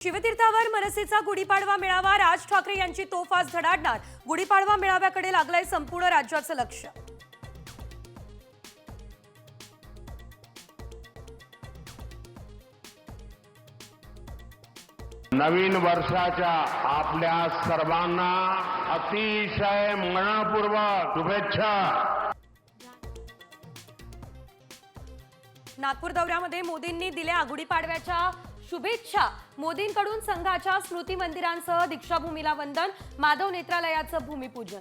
शिवतीर्थावर मनसेचा गुढीपाडवा मेळावा राज ठाकरे यांची तोफ आज धडाडणार. गुढीपाडवा मेळाव्याकडे लागलंय संपूर्ण राज्याचं लक्ष. नवीन वर्षाच्या आपल्या सर्वांना अतिशय मनपूर्वक शुभेच्छा. नागपूर दौऱ्यामध्ये मोदींनी दिल्या गुढीपाडव्याच्या शुभेच्छा. मोदींकडून संघाच्या स्मृती मंदिरांसह दीक्षाभूमीला वंदन माधव नेत्रालयाचं भूमिपूजन.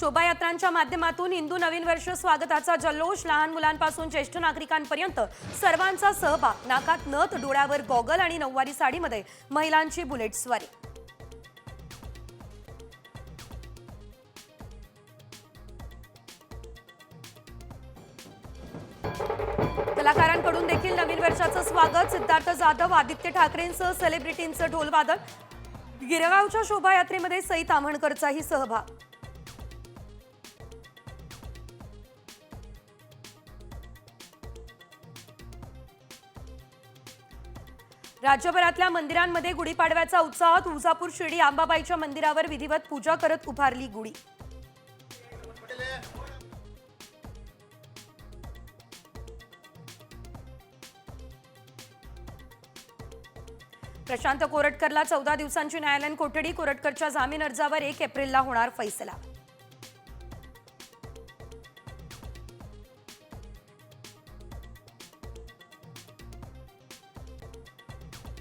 शोभायात्रांच्या माध्यमातून हिंदू नवीन वर्ष स्वागताचा जल्लोष लहान मुलांपासून ज्येष्ठ नागरिकांपर्यंत सर्वांचा सहभाग. नाकात नथ डोळ्यावर गॉगल आणि नऊवारी साडीमध्ये महिलांची बुलेट स्वारी. कलाकारांकडून देखील नवीन वर्षाचं स्वागत. सिद्धार्थ जाधव आदित्य ठाकरेंचं सेलिब्रिटींचं ढोलवादन. गिरगावच्या शोभायात्रेमध्ये सई ताम्हणकरचाही सहभाग. राज्यभरातल्या मंदिरांमध्ये गुढीपाडव्याचा उत्साह तुळजापूर शिर्डी आंबाबाईच्या मंदिरावर विधिवत पूजा करत उभारली गुढी. प्रशांत कोरटकरला चौदा दिवसांची न्यायालयीन कोठडी कोरटकरच्या जामीन अर्जावर एक एप्रिलला होणार फैसला.